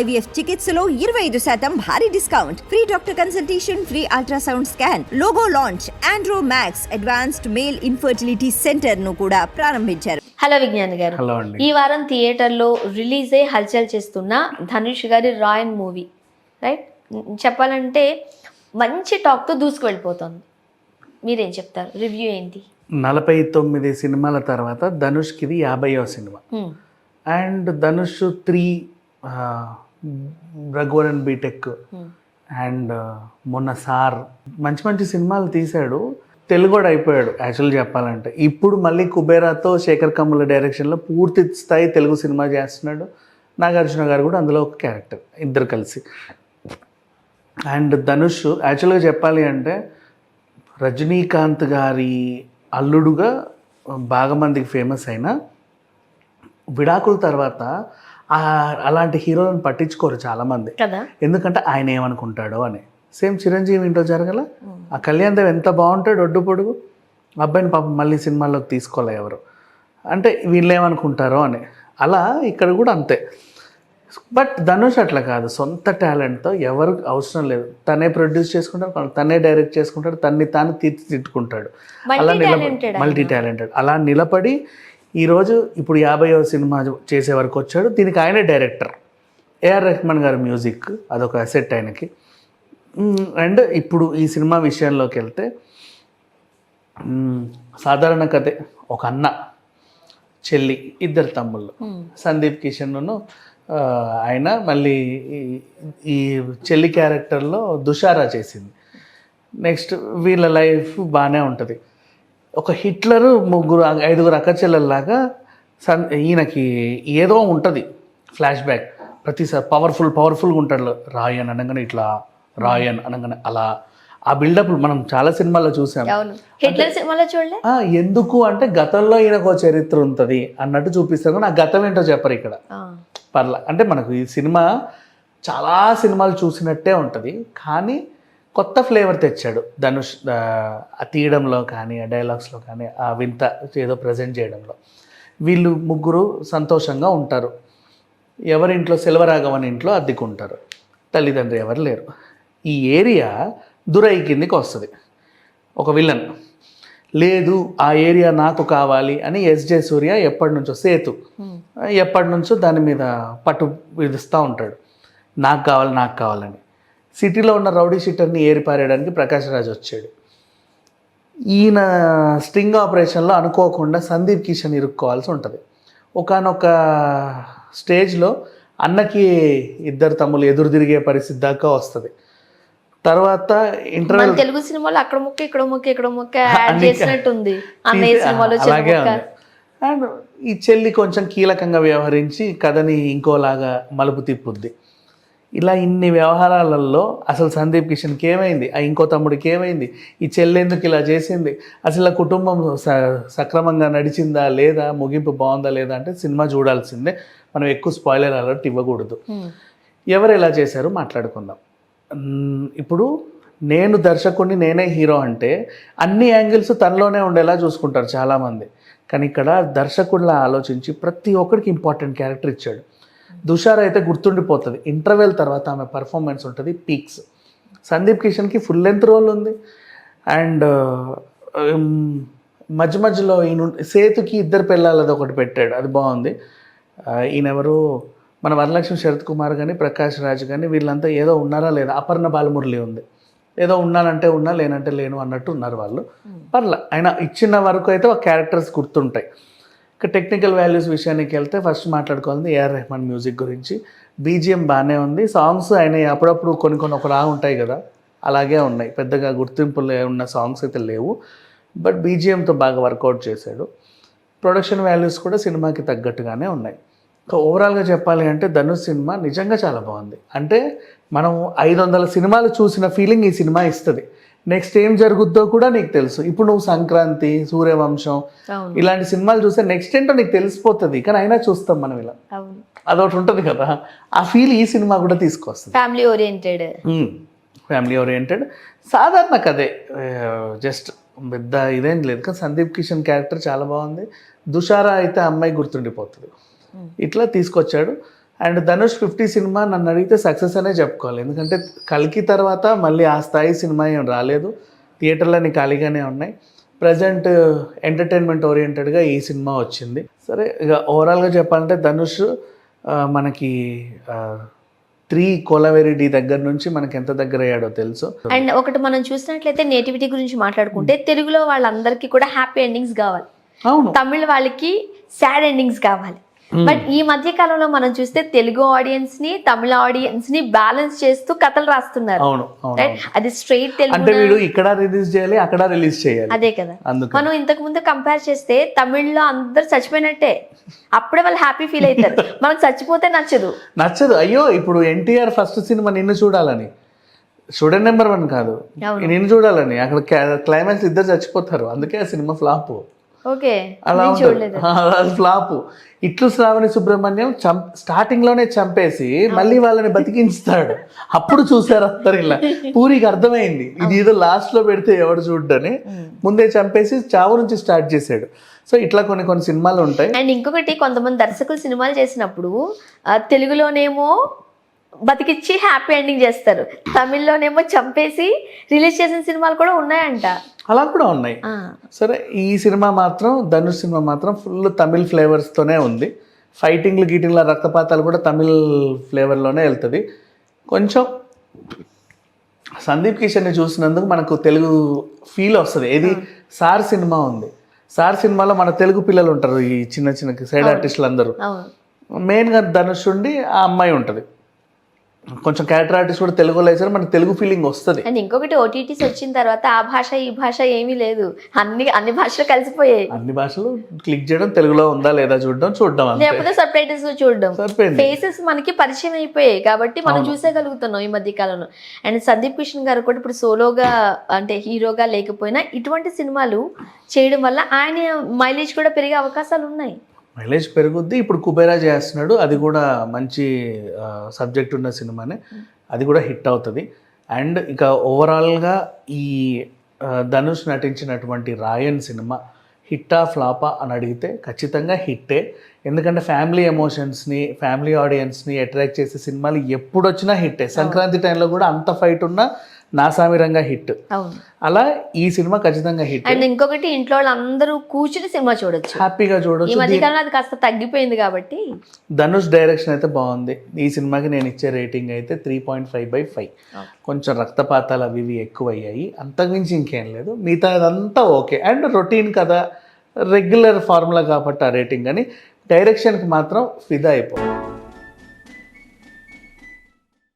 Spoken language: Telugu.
ఐవీఎఫ్ చికిత్సలో ఇరవై ఐదు శాతం భారీ discount. Free doctor consultation free ultrasound scan logo launch Andro Max advanced male infertility సెంటర్ను కూడా ప్రారంభించారు. హలో విజ్ఞాన్ గారు. హలో అండి. ఈ వారం థియేటర్లో రిలీజ్ అయ్యి హల్చల్ చేస్తున్న ధనుష్ గారి రాయన్ మూవీ. రైట్? చెప్పాలంటే మంచి టాక్తో దూసుకు వెళ్ళిపోతుంది మీరేం చెప్తారు? రివ్యూ ఏంటి? నలభై తొమ్మిది సినిమాల తర్వాత ధనుష్కి ఇది యాభైవ cinema. And Dhanush three Raghuvaran BTech Hmm. And మొన్న సార్ మంచి మంచి సినిమాలు తీశాడు. తెలుగుడు అయిపోయాడు యాక్చువల్ చెప్పాలంటే. ఇప్పుడు మళ్ళీ కుబేరాతో శేఖర్ కమ్ముల డైరెక్షన్లో పూర్తి స్థాయి తెలుగు సినిమా చేస్తున్నాడు. నాగార్జున గారు కూడా అందులో ఒక క్యారెక్టర్ ఇద్దరు కలిసి. అండ్ ధనుష్ యాక్చువల్గా చెప్పాలి అంటే రజనీకాంత్ గారి అల్లుడుగా బాగా మందికి ఫేమస్ అయిన విడాకుల తర్వాత అలాంటి హీరోలను పట్టించుకోరు చాలామంది. ఎందుకంటే ఆయన ఏమనుకుంటాడో అని. సేమ్ చిరంజీవి ఇంట్లో జరగల ఆ కళ్యాణ్ దేవ్ ఎంత బాగుంటాడు ఒడ్డు పొడుగు అబ్బాయిని పాపం మళ్ళీ సినిమాల్లోకి తీసుకోలే ఎవరు. అంటే వీళ్ళు ఏమనుకుంటారో అని. అలా ఇక్కడ కూడా అంతే. బట్ ధనుష్ అట్లా కాదు సొంత టాలెంట్తో ఎవరు అవసరం లేదు. తనే ప్రొడ్యూస్ చేసుకుంటాడు తనే డైరెక్ట్ చేసుకుంటాడు తన్ని తాను తీర్చిదిద్దుకుంటాడు. అలా నిలబడి మల్టీ టాలెంటెడ్ అలా నిలబడి ఈరోజు ఇప్పుడు యాభైవ సినిమా చేసే వరకు వచ్చాడు. దీనికి ఆయనే డైరెక్టర్. ఏఆర్ రెహమాన్ గారి మ్యూజిక్ అదొక అసెట్ ఆయనకి. అండ్ ఇప్పుడు ఈ సినిమా విషయంలోకి వెళ్తే సాధారణ కథే. ఒక అన్న చెల్లి ఇద్దరు తమ్ముళ్ళు. సందీప్ కిషన్ను ఆయన మళ్ళీ ఈ- ఈ చెల్లి క్యారెక్టర్లో దుషారా చేసింది. నెక్స్ట్ వీళ్ళ లైఫ్ బాగానే ఉంటుంది. ఒక హిట్లర్ ముగ్గురు ఐదుగురు అక్కచెల్లెల్లాగా సన్ ఈయనకి ఏదో ఉంటుంది ఫ్లాష్ బ్యాక్. ప్రతిసారి పవర్ఫుల్ పవర్ఫుల్గా ఉంటాడు రాయన్ అనగానే ఇట్లా రాయన్ అనగానే అలా. ఆ బిల్డప్ మనం చాలా సినిమాల్లో చూసాం. హిట్లర్ సినిమాలో చూడలే? ఎందుకు అంటే గతంలో ఈయనకు చరిత్ర ఉంటుంది అన్నట్టు చూపిస్తారు. కానీ ఆ గతం ఏంటో చెప్పరు ఇక్కడ. పర్లా. అంటే మనకు ఈ సినిమా చాలా సినిమాలు చూసినట్టే ఉంటుంది. కానీ కొత్త ఫ్లేవర్ తెచ్చాడు ధనుష్ ఆ, తీయడంలో కానీ ఆ డైలాగ్స్లో కానీ ఆ వింత ఏదో ప్రజెంట్ చేయడంలో. వీళ్ళు ముగ్గురు సంతోషంగా ఉంటారు. ఎవరింట్లో సెల్వరాఘవన్ ఇంట్లో అద్దెకుంటారు. తల్లిదండ్రి ఎవరు లేరు. ఈ ఏరియా దురై కిందికి వస్తుంది. ఒక విలన్ లేదు ఆ ఏరియా నాకు కావాలి అని ఎస్జే సూర్య ఎప్పటి నుంచో సేతు. ఎప్పటి నుంచో దాని మీద పట్టు విధిస్తూ ఉంటాడు. నాకు కావాలి నాకు కావాలని. సిటీలో ఉన్న రౌడీ షీటర్ని ఏరిపారేయడానికి ప్రకాష్ రాజ్ వచ్చాడు. ఈయన స్ట్రింగ్ ఆపరేషన్లో అనుకోకుండా సందీప్ కిషన్ ఇరుక్కోవాల్సి ఉంటుంది. ఒకనొక స్టేజ్లో అన్నకి ఇద్దరు తమ్ముళ్ళు ఎదురు తిరిగే పరిస్థితి దాకా వస్తుంది. తర్వాత మన ఇంటర్వెల్ తెలుగు సినిమాలో అక్కడ ముక్క ఇక్కడ ముక్క ఇక్కడ ముక్క చేసినట్టుంది. అన్నయ్య సినిమాలో అండ్ ఈ చెల్లి కొంచెం కీలకంగా వ్యవహరించి కథని ఇంకోలాగా మలుపు తిప్పుద్ది. ఇలా ఇన్ని వ్యవహారాలలో అసలు సందీప్ కిషన్కి ఏమైంది? ఆ ఇంకో తమ్ముడికి ఏమైంది? ఈ చెల్లి ఎందుకు ఇలా చేసింది? అసలు కుటుంబం స- సక్రమంగా నడిచిందా లేదా? ముగింపు బాగుందా లేదా అంటే సినిమా చూడాల్సిందే. మనం ఎక్కువ స్పాయిలర్ అలర్ట్ ఇవ్వకూడదు. ఎవరు ఎలా చేశారో మాట్లాడుకుందాం. ఇప్పుడు నేను దర్శకుడిని నేనే హీరో అంటే అన్ని యాంగిల్స్ తనలోనే ఉండేలా చూసుకుంటారు చాలామంది. కానీ ఇక్కడ దర్శకుడిలా ఆలోచించి ప్రతి ఒక్కరికి ఇంపార్టెంట్ క్యారెక్టర్ ఇచ్చాడు. దుషార్ అయితే గుర్తుండిపోతుంది. ఇంటర్వెల్ తర్వాత ఆమె పర్ఫార్మెన్స్ ఉంటుంది పీక్స్ సందీప్ కిషన్కి ఫుల్ లెంత్ రోల్ ఉంది. అండ్ మధ్య మధ్యలో ఈయన సేతుకి ఇద్దరు పిల్లలది ఒకటి పెట్టాడు అది బాగుంది. ఆ, ఈయన ఎవరు మన వరలక్ష్మి శరత్ కుమార్ కానీ ప్రకాష్ రాజ్ కానీ వీళ్ళంతా ఏదో ఉన్నారా లేదా అపర్ణ బాలమురళి ఉంది. ఏదో ఉన్నానంటే ఉన్నా లేనంటే లేను అన్నట్టు ఉన్నారు వాళ్ళు. పర్ల ఆయన ఇచ్చిన వరకు అయితే ఒక క్యారెక్టర్స్ గుర్తుంటాయి. ఇక టెక్నికల్ వాల్యూస్ విషయానికి వెళ్తే ఫస్ట్ మాట్లాడుకోవాలి ఏఆర్ రెహమాన్ మ్యూజిక్ గురించి. బీజిఎం బాగానే ఉంది. సాంగ్స్ ఆయన అప్పుడప్పుడు కొన్ని కొన్ని ఒక రా ఉంటాయి కదా. అలాగే ఉన్నాయి. పెద్దగా గుర్తింపులు ఉన్న సాంగ్స్ అయితే లేవు. బట్ బీజిఎంతో బాగా వర్కౌట్ చేశాడు. ప్రొడక్షన్ వాల్యూస్ కూడా సినిమాకి తగ్గట్టుగానే ఉన్నాయి. ఇంకా ఓవరాల్గా చెప్పాలి అంటే ధనుష్ సినిమా నిజంగా చాలా బాగుంది. అంటే మనం ఐదు వందల సినిమాలు చూసిన ఫీలింగ్ ఈ సినిమా ఇస్తుంది. నెక్స్ట్ ఏం జరుగుద్దో కూడా నీకు తెలుసు. ఇప్పుడు నువ్వు సంక్రాంతి సూర్యవంశం ఇలాంటి సినిమాలు చూస్తే నెక్స్ట్ ఏంటో నీకు తెలిసిపోతుంది. కానీ అయినా చూస్తాం మనం ఇలా. అదొకటి ఉంటుంది కదా. ఆ ఫీల్ ఈ సినిమా కూడా తీసుకొస్తుంది. ఫ్యామిలీ ఓరియంటెడ్ ఫ్యామిలీ ఓరియంటెడ్ సాధారణ కథే. జస్ట్ పెద్ద ఇదేం లేదు. కానీ సందీప్ కిషన్ క్యారెక్టర్ చాలా బాగుంది. దుషారా అయితే అమ్మాయి గుర్తుండిపోతుంది. ఇట్లా తీసుకొచ్చాడు. అండ్ ధనుష్ ఫిఫ్టీ సినిమా నన్ను అడిగితే సక్సెస్ అనే చెప్పుకోవాలి. ఎందుకంటే కలికి తర్వాత మళ్ళీ ఆ స్థాయి సినిమా ఏం రాలేదు. థియేటర్లన్నీ ఖాళీగానే ఉన్నాయి. ప్రజెంట్ ఎంటర్టైన్మెంట్ ఓరియంటెడ్గా ఈ సినిమా వచ్చింది. సరే ఇక ఓవరాల్గా చెప్పాలంటే ధనుష్ ఆ, మనకి త్రీ కోలవెరిటీ దగ్గర నుంచి మనకి ఎంత దగ్గర అయ్యాడో తెలుసు. అండ్ ఒకటి మనం చూసినట్లయితే నేటివిటీ గురించి మాట్లాడుకుంటే తెలుగులో వాళ్ళందరికీ కూడా హ్యాపీ ఎండింగ్స్ కావాలి. అవును. తమిళ వాళ్ళకి సాడ్ ఎండింగ్స్ కావాలి. బట్ ఈ మధ్య కాలంలో మనం చూస్తే తెలుగు ఆడియన్స్ని తమిళ ఆడియన్స్ని బ్యాలెన్స్ చేస్తూ కథలు రాస్తున్నారు? అది స్ట్రైట్ అంటే తెలుగు వీడు ఇక్కడ రిలీజ్ చేయాలి అక్కడ రిలీజ్ చేయాలి. అదే కదా. మనం ఇంతకు ముందు కంపేర్ చేస్తే తమిళ్ళో అందరు చచ్చిపోయినట్టే. అప్పుడే వాళ్ళు హ్యాపీ ఫీల్ అవుతారు. మనకు చచ్చిపోతే నచ్చదు. నచ్చదు. అయ్యో ఇప్పుడు ఎన్టీఆర్ ఫస్ట్ సినిమా నిన్ను చూడాలని. స్టూడెంట్ నెంబర్ వన్ కాదు. నిన్ను చూడాలని. అక్కడ క్లైమాక్స్ ఇద్దరు చచ్చిపోతారు. అందుకే ఆ సినిమా ఫ్లాప్ ఓకే అలా ఉంటుంది. అది ఫ్లాప్. ఇట్లు శ్రావణి సుబ్రహ్మణ్యం చం స్టార్టింగ్లోనే చంపేసి మళ్ళీ వాళ్ళని బతికించుతాడు. అప్పుడు చూసారు అందరు ఇలా. పూరికి అర్థమైంది. ఇది ఏదో లాస్ట్లో పెడితే ఎవడు చూడ్డని. ముందే చంపేసి చావు నుంచి స్టార్ట్ చేశాడు. సో ఇట్లా కొన్ని కొన్ని సినిమాలు ఉంటాయి. అండ్ ఇంకొకటి కొంతమంది దర్శకులు సినిమాలు చేసినప్పుడు తెలుగులోనేమో బతికిచ్చి హ్యాపీ ఎండింగ్ చేస్తారు. తమిళ్ళోనేమో చంపేసి రిలీజ్ చేసిన సినిమాలు కూడా ఉన్నాయంట. అలా కూడా ఉన్నాయి. సరే ఈ సినిమా మాత్రం ధనుష్ సినిమా మాత్రం ఫుల్ తమిళ్ ఫ్లేవర్స్తోనే ఉంది. ఫైటింగ్లు గీటింగ్ల రక్తపాతాలు కూడా తమిళ్ ఫ్లేవర్లోనే వెళ్తుంది. కొంచెం సందీప్ కిషన్ని చూసినందుకు మనకు తెలుగు ఫీల్ వస్తుంది. ఏది? సార్ సినిమా ఉంది. సార్ సినిమాలో మన తెలుగు పిల్లలు ఉంటారు ఈ చిన్న చిన్న సైడ్ ఆర్టిస్టులు అందరూ మెయిన్గా ధనుష్ ఉండి ఆ అమ్మాయి ఉంటుంది. కొంచెం క్యారెక్టర్ ఆర్టిస్ట్ కూడా తెలుగులో వేసారు మనకు తెలుగు ఫీలింగ్ వస్తుంది. అండ్ ఇంకొకటి ఓటీటీస్ వచ్చిన తర్వాత ఆ భాష ఈ భాష ఏమీ లేదు. అన్ని అన్ని భాషలు కలిసిపోయాయి. అన్ని భాషలు క్లిక్ చేయడం తెలుగులో ఉందా లేదా చూడడం చూడడం లేకపోతే సబ్ టైటిల్స్ చూడడం. ఫేసెస్ మనకి పరిచయం అయిపోయాయి కాబట్టి మనం చూసేయగలుగుతున్నాం ఈ మధ్య కాలంలో. అండ్ సందీప్ కిషన్ గారు కూడా ఇప్పుడు సోలోగా అంటే హీరోగా లేకపోయినా ఇటువంటి సినిమాలు చేయడం వల్ల ఆయన మైలేజ్ కూడా పెరిగే అవకాశాలు ఉన్నాయి. మైలేజ్ పెరుగుద్ది. ఇప్పుడు కుబేరా చేస్తున్నాడు. అది కూడా మంచి సబ్జెక్ట్ ఉన్న సినిమానే. అది కూడా హిట్ అవుతుంది. అండ్ ఇక ఓవరాల్గా ఈ ధనుష్ నటించినటువంటి రాయన్ సినిమా హిట్టా ఫ్లాపా అని అడిగితే ఖచ్చితంగా హిట్టే. ఎందుకంటే ఫ్యామిలీ ఎమోషన్స్ని ఫ్యామిలీ ఆడియన్స్ని అట్రాక్ట్ చేసే సినిమాలు ఎప్పుడు వచ్చినా హిట్టే. సంక్రాంతి టైంలో కూడా అంత ఫైట్ ఉన్నా నాసామిరంగా హిట్. అలా ఈ సినిమా ఖచ్చితంగా హిట్. అండ్ ఇంకొకటి ఇంట్లో వాళ్ళందరూ కూర్చుని సినిమా చూడొచ్చు. హ్యాపీగా చూడొచ్చు. అది కాస్త తగ్గిపోయింది కాబట్టి. ధనుష్ డైరెక్షన్ అయితే బాగుంది. ఈ సినిమాకి నేను ఇచ్చే రేటింగ్ అయితే three point five by five. కొంచెం రక్తపాతాలు అవి ఇవి ఎక్కువ అయ్యాయి అంతకుమించి ఇంకేం లేదు. మిగతా అదంతా ఓకే. అండ్ రొటీన్ కదా రెగ్యులర్ ఫార్ములా కాబట్టి ఆ రేటింగ్. అని డైరెక్షన్కి మాత్రం ఫిదా అయిపోయింది